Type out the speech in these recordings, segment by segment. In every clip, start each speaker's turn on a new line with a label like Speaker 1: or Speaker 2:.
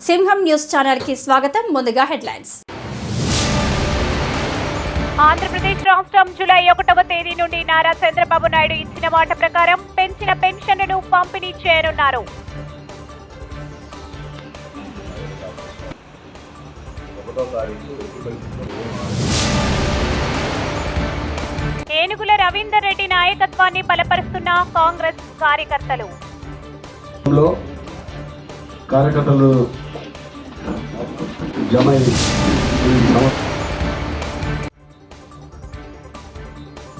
Speaker 1: సింహం న్యూస్ ఛానల్కి స్వాగతం. ముందుగా హెడ్లైన్స్.
Speaker 2: ఆంధ్రప్రదేశ్ రాష్ట్రం జూలై ఒకటవ తేదీ నుండి నారా చంద్రబాబు నాయుడు ఇచ్చిన మాట ప్రకారం పెంచిన పెన్షన్లను పంపిణీ చేయనున్నారు. ఏనుగుల రవీందర్ రెడ్డి నాయకత్వాన్ని బలపరుస్తున్న కాంగ్రెస్ కార్యకర్తలు.
Speaker 3: లో కార్యకర్తలు జమ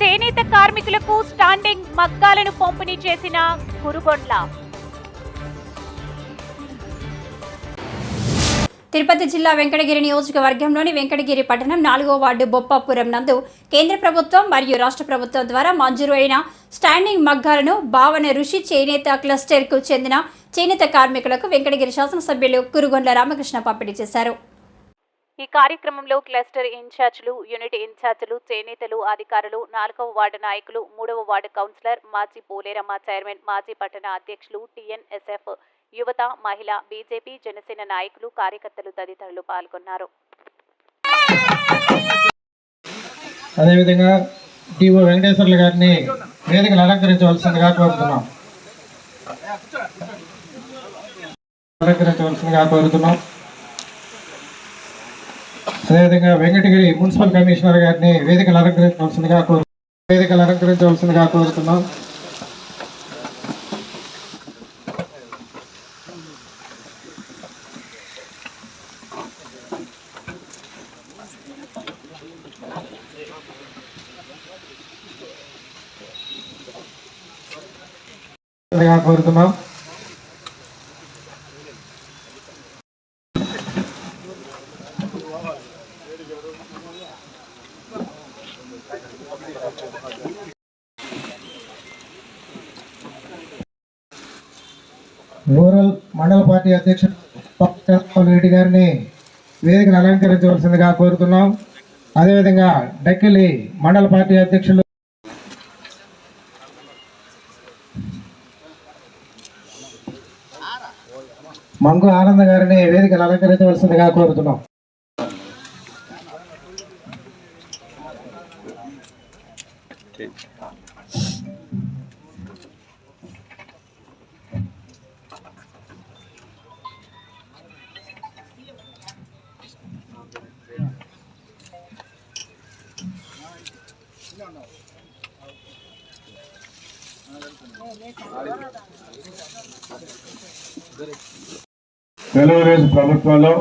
Speaker 2: చేనేత కార్మికులకు స్టాండింగ్ మగ్గాలను పంపిణీ చేసిన గురుగొండ్ల.
Speaker 1: తిరుపతి జిల్లా వెంకటగిరి నియోజకవర్గంలోని వెంకటగిరి పట్టణం నాలుగో వార్డు బొప్పాపురం నందు కేంద్ర ప్రభుత్వం మరియు రాష్ట్ర ప్రభుత్వం ద్వారా మంజూరు అయిన స్టాండింగ్ మగ్గాలను భావన ఋషి చేనేత క్లస్టర్కు చెందిన చేనేత కార్మికులకు వెంకటగిరి శాసనసభ్యులు కురుగొండ్ల రామకృష్ణ పంపిణీ చేశారు.
Speaker 2: ఈ కార్యక్రమంలో క్లస్టర్ ఇన్ఛార్జీలు యూనిట్ ఇన్ఛార్జీలు చేనేతలు అధికారులు నాలుగవ వార్డు నాయకులు మూడవ వార్డు కౌన్సిలర్ మాజీ పోలేరమ్మ చైర్మన్ మాజీ పట్టణ అధ్యక్షులు టీఎన్ఎస్ఎఫ్ యువత మహిళ బీజేపీ జనసేన నాయకులు కార్యకర్తలు తదితరులు పాల్గొన్నారు.
Speaker 4: అదేవిధంగా వెంకటేశ్వర్లు గారిని అలంకరించవలసిందిగా కోరుతున్నాం. అలంకరించవలసిందిగా కోరుతున్నాం. అదేవిధంగా వెంకటగిరి మున్సిపల్ కమిషనర్ గారిని వేదికలు అలంకరించవలసిందిగా కోరు వేదికలు అలంకరించవలసిందిగా కోరుతున్నాం. కోరుతున్నాం రూరల్ మండల పార్టీ అధ్యక్షుడు చంద్రబాబు రెడ్డి గారిని వేదికను అలంకరించవలసిందిగా కోరుతున్నాం. అదేవిధంగా డక్కిలి మండల పార్టీ అధ్యక్షులు మంగు ఆనంద్ గారిని వేదికను అలంకరించవలసిందిగా కోరుతున్నాం.
Speaker 5: ప్రభుత్వంలో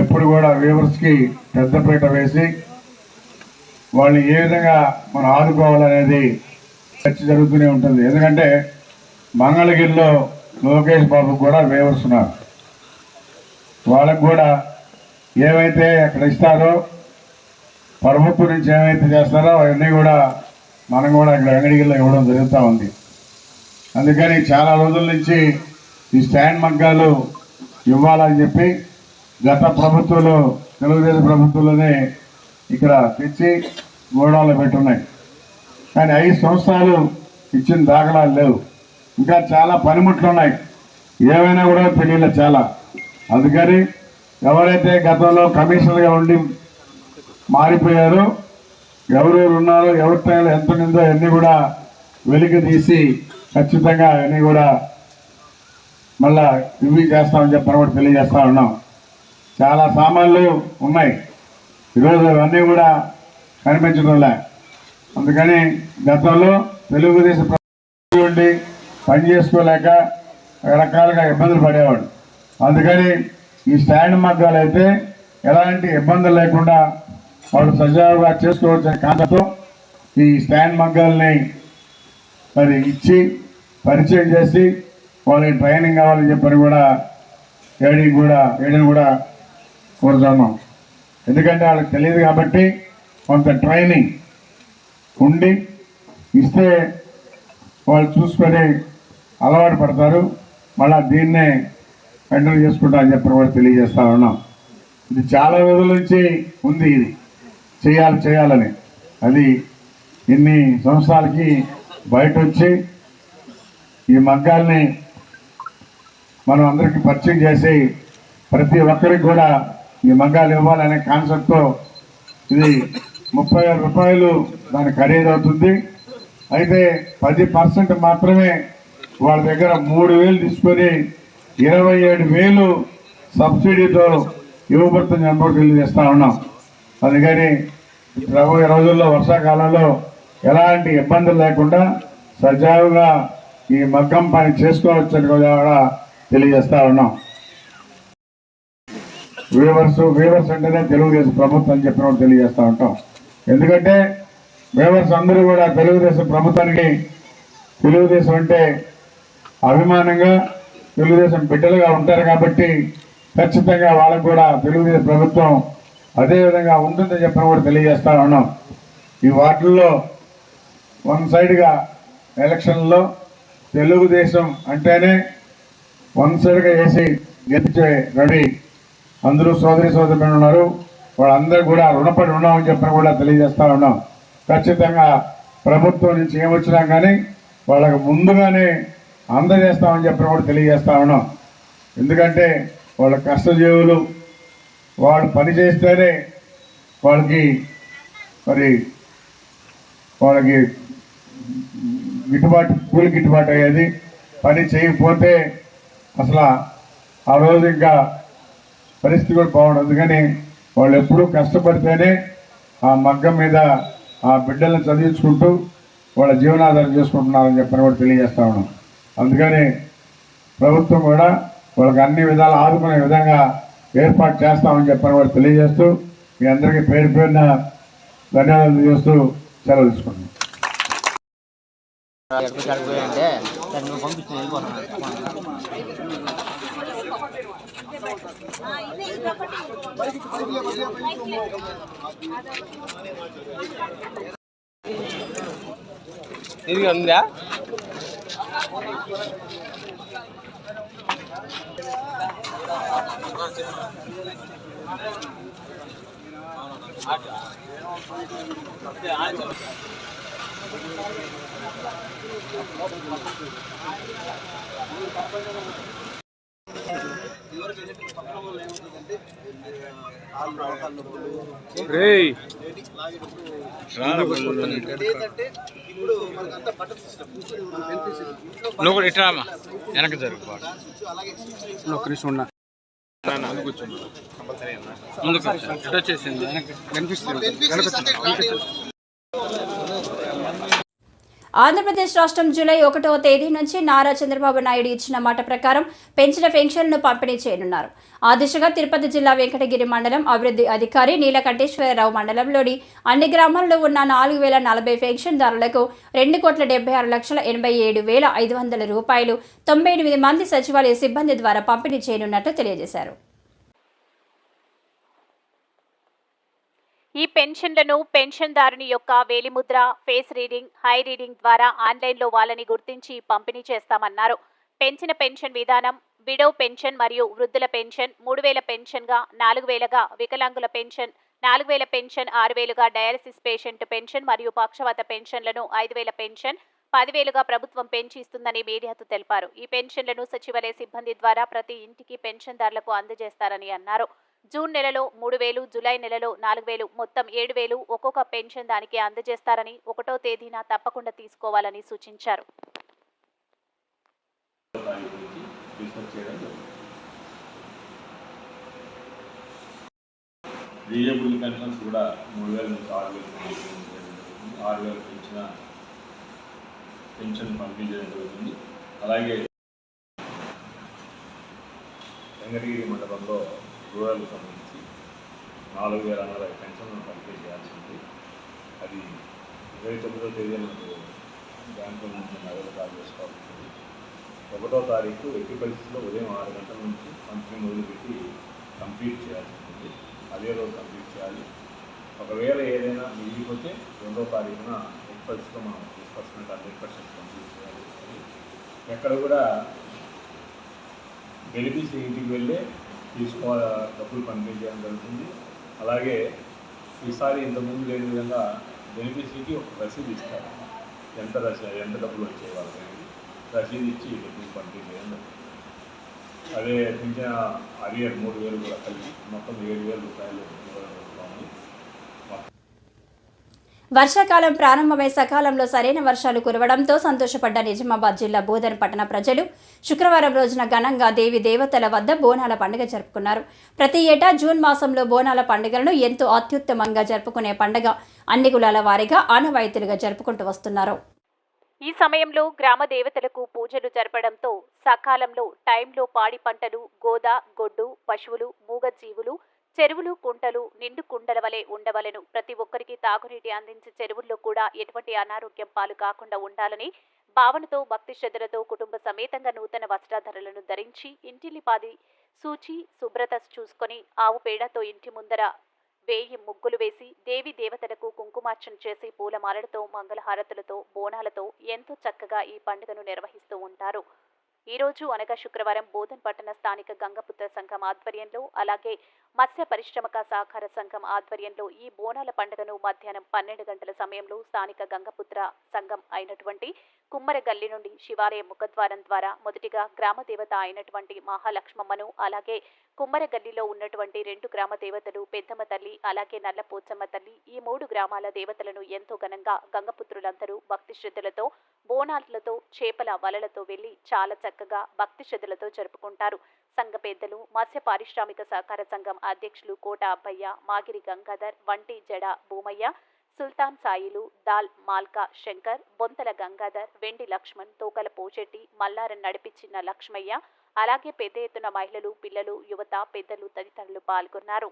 Speaker 5: ఎప్పుడు కూడా వ్యూవర్స్కి పెద్దపీట వేసి వాళ్ళని ఏ విధంగా మనం ఆదుకోవాలనేది చర్చ జరుగుతూనే ఉంటుంది. ఎందుకంటే మంగళగిరిలో లోకేష్ బాబు కూడా వ్యూవర్స్ ఉన్నారు. వాళ్ళకు కూడా ఏమైతే అక్కడ ఇస్తారో ప్రభుత్వం నుంచి ఏమైతే చేస్తారో అవన్నీ కూడా మనం కూడా ఇక్కడ వెంగడిగిరిలో ఇవ్వడం జరుగుతూ ఉంది. అందుకని చాలా రోజుల నుంచి ఈ స్టాండ్ మగ్గాలు ఇవ్వాలని చెప్పి గత ప్రభుత్వంలో తెలుగుదేశం ప్రభుత్వంలోనే ఇక్కడ తెచ్చి గోడాలు పెట్టున్నాయి. కానీ ఐదు సంవత్సరాలు ఇచ్చిన దాఖలాలు లేవు. ఇంకా చాలా పనిముట్లు ఉన్నాయి. ఏమైనా కూడా తెలియలే చాలా. అందుకని ఎవరైతే గతంలో కమిషనర్గా ఉండి మారిపోయారో ఎవరెవరు ఉన్నారో ఎవరి టైంలో ఎంత ఉందో అన్నీ కూడా వెలికి తీసి ఖచ్చితంగా అన్నీ కూడా మళ్ళా ఇవి చేస్తామని చెప్పి పొరపాటు తెలియజేస్తా ఉన్నాం. చాలా సామాన్లు ఉన్నాయి. ఈరోజు అవన్నీ కూడా కనిపించడంలే. అందుకని గతంలో తెలుగుదేశం ప్రభుత్వం ఉండి పని చేసుకోలేక రకరకాలుగా ఇబ్బందులు పడేవాడు. అందుకని ఈ స్టాండ్ మగ్గాలు అయితే ఎలాంటి ఇబ్బందులు లేకుండా వాళ్ళు సజావుగా చేసుకోవచ్చని కాంతతో ఈ స్టాండ్ మగ్గాల్ని మరి ఇచ్చి పరిచయం చేసి వాళ్ళకి ట్రైనింగ్ కావాలని చెప్పని కూడా ఏడీ కూడా ఏడీని కూడా కోరుతున్నాం. ఎందుకంటే వాళ్ళకి తెలియదు కాబట్టి కొంత ట్రైనింగ్ ఉండి ఇస్తే వాళ్ళు చూసుకొని అలవాటు పడతారు. మళ్ళీ దీన్నే కంటిన్యూ చేసుకుంటా అని చెప్పి కూడా తెలియజేస్తా ఉన్నాం. ఇది చాలా రోజుల నుంచి ఉంది ఇది. చేయాలి చేయాలని. అది ఇన్ని సంవత్సరాలకి బయట వచ్చి ఈ మగ్గాల్ని మనం అందరికీ పరిచయం చేసి ప్రతి ఒక్కరికి కూడా ఈ మగ్గాలు ఇవ్వాలనే కాన్సెప్ట్తో ఇది ముప్పై ఆరు రూపాయలు దాని ఖరీదు అవుతుంది. అయితే పది పర్సెంట్ మాత్రమే వాళ్ళ దగ్గర మూడు వేలు తీసుకొని ఇరవై ఏడు వేలు సబ్సిడీతో ఇవ్వబడుతుంది అని తెలియజేస్తా ఉన్నాం. అందుకని రాబోయే రోజుల్లో వర్షాకాలంలో ఎలాంటి ఇబ్బందులు లేకుండా సజావుగా ఈ మగ్గం పని చేసుకోవచ్చు కూడా తెలియజేస్తా ఉన్నాం. వీవర్స్ వీవర్స్ అంటేనే తెలుగుదేశం ప్రభుత్వం అని చెప్పిన తెలియజేస్తూ ఉంటాం. ఎందుకంటే వీవర్స్ అందరూ కూడా తెలుగుదేశం ప్రభుత్వానికి తెలుగుదేశం అంటే అభిమానంగా తెలుగుదేశం బిడ్డలుగా ఉంటారు కాబట్టి ఖచ్చితంగా వాళ్ళకు కూడా తెలుగుదేశం ప్రభుత్వం అదేవిధంగా ఉంటుందని చెప్పిన కూడా తెలియజేస్తా ఉన్నాం. ఈ వార్డుల్లో వన్ సైడ్గా ఎలక్షన్లో తెలుగుదేశం అంటేనే వన్ సైడ్గా వేసి గెలిచే రవి అందరూ సోదరి సోదరులు ఉన్నారు. వాళ్ళందరూ కూడా రుణపడి ఉన్నామని చెప్పిన కూడా తెలియజేస్తా ఉన్నాం. ఖచ్చితంగా ప్రభుత్వం నుంచి ఏమొచ్చినా కానీ వాళ్ళకు ముందుగానే అందజేస్తామని చెప్పిన కూడా తెలియజేస్తా ఉన్నాం. ఎందుకంటే వాళ్ళ కష్టజీవులు వాళ్ళు పని చేస్తేనే వాళ్ళకి మరి వాళ్ళకి గిట్టుబాటు కూలి గిట్టుబాటు అయ్యేది. పని చేయకపోతే అసలు ఆ రోజు ఇంకా పరిస్థితి కూడా బాగుండదు. అందుకని వాళ్ళు ఎప్పుడూ కష్టపడితేనే ఆ మగ్గం మీద ఆ బిడ్డలను చదివించుకుంటూ వాళ్ళ జీవనాధారం చేసుకుంటున్నారని చెప్పని కూడా తెలియజేస్తా ఉన్నాం. అందుకని ప్రభుత్వం కూడా వాళ్ళకి అన్ని విధాలు ఆదుకునే విధంగా ఏర్పాటు చేస్తామని చెప్పని కూడా తెలియజేస్తూ మీ అందరికీ పేరు పేరున ధన్యవాదాలు చేస్తూ సెలవు తీసుకుంటున్నాం.
Speaker 6: ఇది ఉందా? నువ్వు కూడా ఇట్లా రామా. వెనక్కి జరుగు ఉన్నా. ముందుకు వచ్చేసింది కనిపిస్తుంది.
Speaker 1: ఆంధ్రప్రదేశ్ రాష్ట్రం జూలై ఒకటవ తేదీ నుంచి నారా చంద్రబాబు నాయుడు ఇచ్చిన మాట ప్రకారం పెంచిన పెన్షన్లను పంపిణీ చేయనున్నారు. ఆ దిశగా తిరుపతి జిల్లా వెంకటగిరి మండలం అభివృద్ధి అధికారి నీలకంఠేశ్వరరావు మండలంలోని అన్ని గ్రామాల్లో ఉన్న నాలుగు వేల నలభై పెన్షన్దారులకు రెండు కోట్ల డెబ్బై ఆరు లక్షల ఎనభై ఏడు వేల ఐదు వందల రూపాయలు తొంభై ఎనిమిది మంది సచివాలయ సిబ్బంది ద్వారా పంపిణీ చేయనున్నట్లు తెలియజేశారు.
Speaker 2: ఈ పెన్షన్లను పెన్షన్దారుని యొక్క వేలిముద్ర ఫేస్ రీడింగ్ హై రీడింగ్ ద్వారా ఆన్లైన్లో వాళ్ళని గుర్తించి పంపిణీ చేస్తామన్నారు. పెంచిన పెన్షన్ విధానం విడో పెన్షన్ మరియు వృద్ధుల పెన్షన్ మూడు వేల పెన్షన్గా నాలుగు వేలగా వికలాంగుల పెన్షన్ నాలుగు వేల పెన్షన్ ఆరు వేలుగా డయాలసిస్ పేషెంట్ పెన్షన్ మరియు పక్షవాత పెన్షన్లను ఐదు వేల పెన్షన్ పదివేలుగా ప్రభుత్వం పెంచి ఇస్తుందని మీడియాతో తెలిపారు. ఈ పెన్షన్లను సచివాలయ సిబ్బంది ద్వారా ప్రతి ఇంటికి పెన్షన్దారులకు అందజేస్తారని అన్నారు. జూన్ నెలలో మూడు వేలు జూలై నెలలో నాలుగు వేలు మొత్తం ఏడు వేలు ఒక్కొక్క పెన్షన్ దానికి అందజేస్తారని ఒకటో తేదీన తప్పకుండా తీసుకోవాలని సూచించారు.
Speaker 7: రీజనబుల్ పెన్షన్స్ కూడా మూడు వేల నుంచి ఆరు వేలు జరుగుతుంది ఆరు వేలు పెంచిన పెన్షన్ పంపించడం జరుగుతుంది అలాగే వెంకటగిరి మండలంలో గృహాలకు సంబంధించి నాలుగు వేల నలభై పెన్షన్లను పంపిణీ చేయాల్సి ఉంది అది ఇరవై తొమ్మిదో తేదీ మనకు బ్యాంకుల నుంచి నగదు కాల్ చేసుకోవాల్సింది ఒకటో తారీఖు ఎట్టి పరిస్థితుల్లో ఉదయం ఆరు గంటల నుంచి పంపిణీ మొదలుపెట్టి కంప్లీట్ చేయాల్సి ఉంటుంది అదే రోజు కంప్లీట్ చేయాలి. ఒకవేళ ఏదైనా మిగిలిపోతే రెండో తారీఖున ఎట్టి పరిస్థితిలో మనం six percent hundred percent complete చేయాలి. ఎక్కడ కూడా బెనిఫిట్స్ ఇంటికి వెళ్ళే తీసుకోవాలి డబ్బులు పంపిణీ చేయడం జరుగుతుంది. అలాగే ఈసారి ఇంతకుముందు లేని విధంగా బెనిఫిషరీకి ఒక రసీదు ఇస్తారు. ఎంత రసీ ఎంత డబ్బులు వచ్చే వాళ్ళకి? రసీదు ఇచ్చి డబ్బులు పంపిణీ చేయడం అదే పింఛన అరియర్ మూడు వేలు కూడా కలిపి మొత్తం ఏడు వేల రూపాయలు
Speaker 1: వర్షాకాలం ప్రారంభమై సకాలంలో సరైన వర్షాలు కురవడంతో సంతోషపడ్డ నిజామాబాద్ జిల్లా బోధన్ పట్టణ ప్రజలు శుక్రవారం రోజున ఘనంగా దేవి దేవతల వద్ద బోనాల పండుగ జరుపుకున్నారు. ప్రతి ఏటా జూన్ మాసంలో బోనాల పండుగలను ఎంతో అత్యుత్తమంగా జరుపుకునే పండుగ అన్ని కులాల వారీగా ఆనవాయితీలుగా జరుపుకుంటూ వస్తున్నారు.
Speaker 2: ఈ సమయంలో గ్రామ దేవతలకు పూజలు జరపడంతో సకాలంలో టైంలో పాడి పంటలు గోదా గొడ్డు పశువులు మూగజీవులు చెరువులు కుంటలు నిండు కుండల వలె ఉండవలెను. ప్రతి ఒక్కరికి తాగునీటి అందించే చెరువుల్లో కూడా ఎటువంటి అనారోగ్యం పాలు కాకుండా ఉండాలని భావనతో భక్తి శ్రద్ధలతో కుటుంబ సమేతంగా నూతన వస్త్రధరలను ధరించి ఇంటిలిపాది సూచి శుభ్రత చూసుకొని ఆవు పేడతో ఇంటి ముందర వేయి ముగ్గులు వేసి దేవి దేవతలకు కుంకుమార్చన చేసి పూలమాలలతో మంగళహారతులతో బోనాలతో ఎంతో చక్కగా ఈ పండుగను నిర్వహిస్తూ ఉంటారు. ఈ రోజు అనగా శుక్రవారం బోధన్ పట్టణ స్థానిక గంగపుత్ర సంఘం ఆధ్వర్యంలో అలాగే మత్స్య పరిశ్రమక సహకార సంఘం ఆధ్వర్యంలో ఈ బోనాల పండుగను మధ్యాహ్నం పన్నెండు గంటల సమయంలో స్థానిక గంగపుత్ర సంఘం అయినటువంటి కుమ్మరగల్లి నుండి శివాలయ ముఖద్వారం ద్వారా మొదటిగా గ్రామ దేవత అయినటువంటి మహాలక్ష్మమ్మను అలాగే కుమ్మరగల్లిలో ఉన్నటువంటి రెండు గ్రామ దేవతలు పెద్దమ్మ తల్లి అలాగే నల్లపోచమ్మ తల్లి ఈ మూడు గ్రామాల దేవతలను ఎంతో ఘనంగా గంగపుత్రులందరూ భక్తి శ్రద్ధలతో బోనాలతో చేపల వలలతో వెళ్ళి చాలా చక్కగా భక్తి శ్రద్ధలతో జరుపుకుంటారు. సంఘ పెద్దలు మత్స్య పారిశ్రామిక సహకార సంఘం అధ్యక్షులు కోట అబ్బయ్య మాగిరి గంగాధర్ వంటి జడ భూమయ్య సుల్తాన్ సాయిలు దాల్ మాల్కా శంకర్ బొంతల గంగాధర్ వెండి లక్ష్మణ్ తోకల పోచెట్టి మల్లారం నడిపించిన లక్ష్మయ్య అలాగే పెద్ద ఎత్తున మహిళలు పిల్లలు యువత పెద్దలు తదితరులు పాల్గొన్నారు.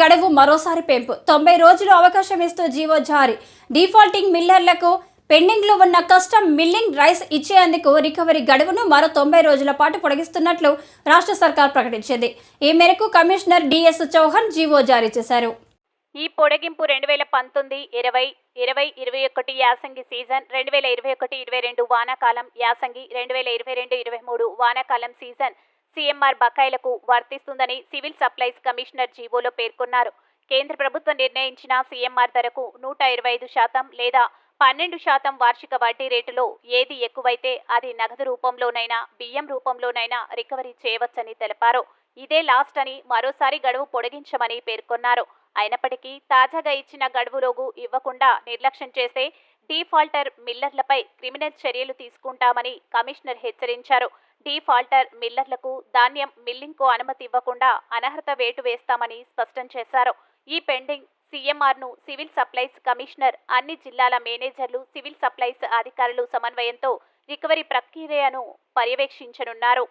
Speaker 1: గడువు మరోసారి పెంపు. తొంభై రోజులు అవకాశం ఇస్తూ జీవో జారీ. డిఫాల్టింగ్ మిల్లర్లకు పెండింగ్లో ఉన్న కస్టమ్ మిల్లింగ్ రైస్ ఇచ్చేందుకు రికవరీ గడువును మరో తొంభై రోజుల పాటు పొడిగిస్తున్నట్లు రాష్ట్ర సర్కార్ ప్రకటించింది. ఈ మేరకు కమిషనర్ డిఎస్ చౌహాన్ జీవో జారీ చేశారు.
Speaker 2: ఈ పొడిగింపు రెండు వేల పంతొమ్మిది ఇరవై ఇరవై ఇరవై ఒకటి యాసంగి సీజన్ రెండు వేల ఇరవై ఒకటి ఇరవై రెండు వానాకాలం యాసంగి రెండు వేల ఇరవై రెండు ఇరవై మూడు వానాకాలం సీజన్ సీఎంఆర్ బకాయిలకు వర్తిస్తుందని సివిల్ సప్లైస్ కమిషనర్ జీవోలో పేర్కొన్నారు. కేంద్ర ప్రభుత్వం నిర్ణయించిన సీఎంఆర్ ధరకు నూట ఇరవై ఐదు శాతం లేదా పన్నెండు శాతం వార్షిక వడ్డీ రేటులో ఏది ఎక్కువైతే అది నగదు రూపంలోనైనా బియ్యం రూపంలోనైనా రికవరీ చేయవచ్చని తెలిపారు. ఇదే లాస్ట్ అని మరోసారి గడువు పొడిగించమని పేర్కొన్నారు. అయినప్పటికీ తాజాగా ఇచ్చిన గడువులోగు ఇవ్వకుండా నిర్లక్ష్యం చేస్తే డీఫాల్టర్ మిల్లర్లపై క్రిమినల్ చర్యలు తీసుకుంటామని కమిషనర్ హెచ్చరించారు. డీఫాల్టర్ మిల్లర్లకు ధాన్యం మిల్లింగ్కు అనుమతి ఇవ్వకుండా అనర్హత వేటు వేస్తామని స్పష్టం చేశారు. ఈ పెండింగ్ సీఎంఆర్ను సివిల్ సప్లైస్ కమిషనర్ అన్ని జిల్లాల మేనేజర్లు సివిల్ సప్లైస్ అధికారులు సమన్వయంతో రికవరీ ప్రక్రియను పర్యవేక్షించనున్నారు.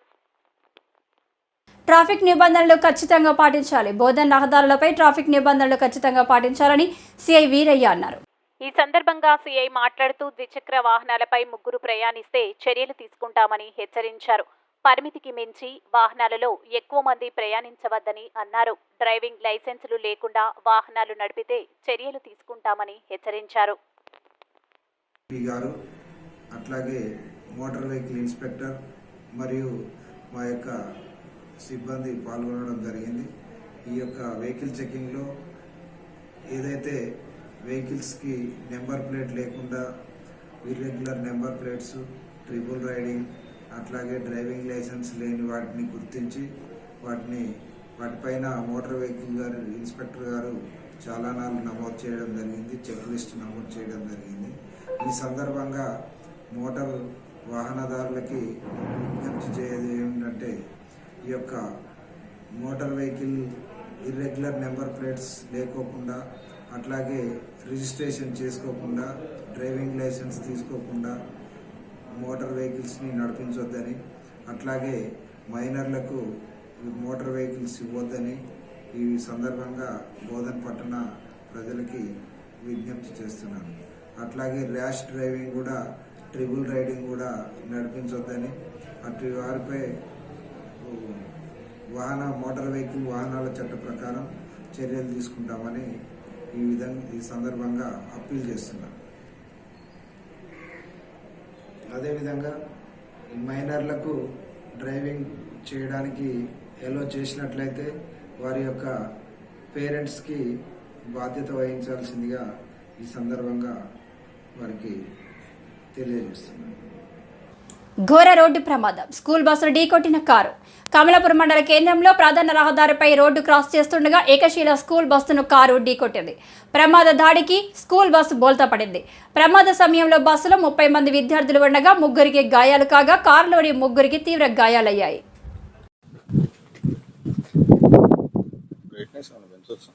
Speaker 1: ట్రాఫిక్ నిబంధనలు ఖచ్చితంగా పాటించాలి. బోధన రహదారులపై ట్రాఫిక్ నిబంధనలు ఖచ్చితంగా పాటించాలని సిఐ వీరయ్య అన్నారు.
Speaker 2: ఈ సందర్భంగా సీఐ మాట్లాడుతూ ద్విచక్ర వాహనాలపై ముగ్గురు ప్రయాణిస్తే చర్యలు తీసుకుంటామని హెచ్చరించారు. పరిమితికి మించి వాహనాలలో ఎక్కువ మంది ప్రయాణించవద్దని అన్నారు. డ్రైవింగ్ లైసెన్సులు లేకుండా వాహనాలు నడిపితే చర్యలు తీసుకుంటామని హెచ్చరించారు.
Speaker 8: గారు అట్లాగే మోటార్ వెహికల్ ఇన్స్పెక్టర్ మరియు మా యొక్క సిబ్బంది పాల్గొనడం జరిగింది. ఈ యొక్క వెహికల్ చెకింగ్లో ఏదైతే వెహికల్స్కి నెంబర్ ప్లేట్ లేకుండా irregular number plates triple riding అట్లాగే డ్రైవింగ్ లైసెన్స్ లేని వాటిని గుర్తించి వాటిని వాటిపైన మోటార్ వెహికల్ గారు ఇన్స్పెక్టర్ గారు చాలానాలు నమోదు చేయడం జరిగింది చెక్ లిస్ట్ నమోదు చేయడం జరిగింది. ఈ సందర్భంగా మోటార్ వాహనదారులకి విజ్ఞప్తి చేయదు ఏమిటంటే ఈ యొక్క motor vehicle irregular number plates లేకోకుండా అట్లాగే రిజిస్ట్రేషన్ చేసుకోకుండా డ్రైవింగ్ లైసెన్స్ తీసుకోకుండా మోటార్ వెహికల్స్ని నడిపించొద్దని అట్లాగే మైనర్లకు మోటార్ వెహికల్స్ ఇవ్వద్దని ఈ సందర్భంగా బోధన పట్టణ ప్రజలకి విజ్ఞప్తి చేస్తున్నాను. అట్లాగే ర్యాష్ డ్రైవింగ్ కూడా ట్రిపుల్ రైడింగ్ కూడా నడిపించొద్దని అటు వారిపై వాహన మోటార్ వెహికల్ వాహనాల చట్ట ప్రకారం చర్యలు తీసుకుంటామని ఈ విధంగా ఈ సందర్భంగా అప్పీల్ చేస్తున్నాను అదేవిధంగా మైనర్లకు డ్రైవింగ్ చేయడానికి ఎలో చేసినట్లయితే వారి యొక్క పేరెంట్స్కి బాధ్యత వహించాల్సిందిగా ఈ సందర్భంగా వారికి తెలియజేస్తున్నాను.
Speaker 1: ఘోర రోడ్డు ప్రమాదం. స్కూల్ బస్సును ఢీకొట్టిన కారు. కమలాపురం మండల కేంద్రంలో ప్రధాన రహదారిపై రోడ్డు క్రాస్ చేస్తుండగా ఏకశీల స్కూల్ బస్సును కారు ఢీకొట్టింది. ప్రమాద దాడికి స్కూల్ బస్సు బోల్తా పడింది ప్రమాద సమయంలో బస్సులో ముప్పై మంది విద్యార్థులు ఉండగా ముగ్గురికి గాయాలు కాగా కారులోని ముగ్గురికి తీవ్ర గాయాలయ్యాయి
Speaker 6: ఏమైనా పెంచవచ్చు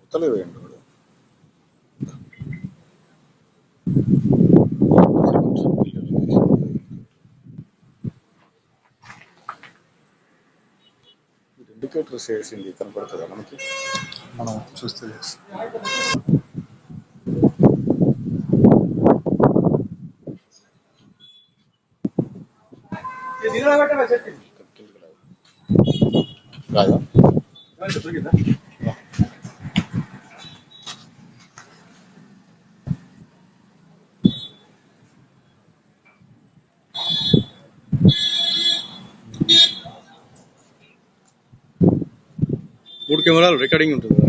Speaker 6: అవతలే వేయండి వాడు ఇండికేటర్స్ వేసింది కనపడుతుందా మనకి? మనం చూస్తే తెలుసు. కెమెరాలు రికార్డింగ్ ఉంటుంది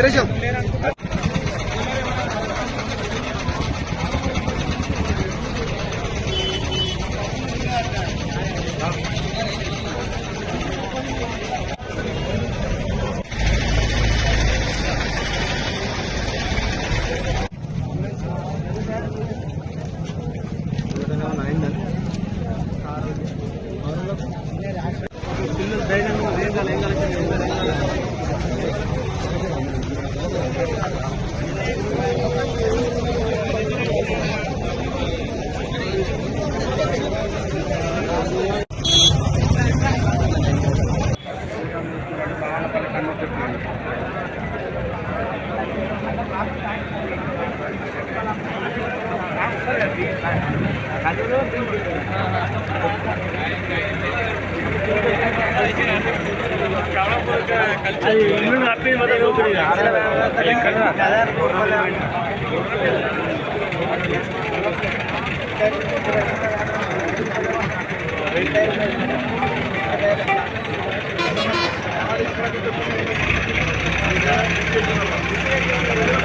Speaker 6: Gracias. కదా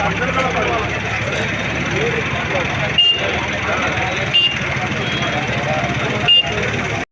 Speaker 5: అందరూ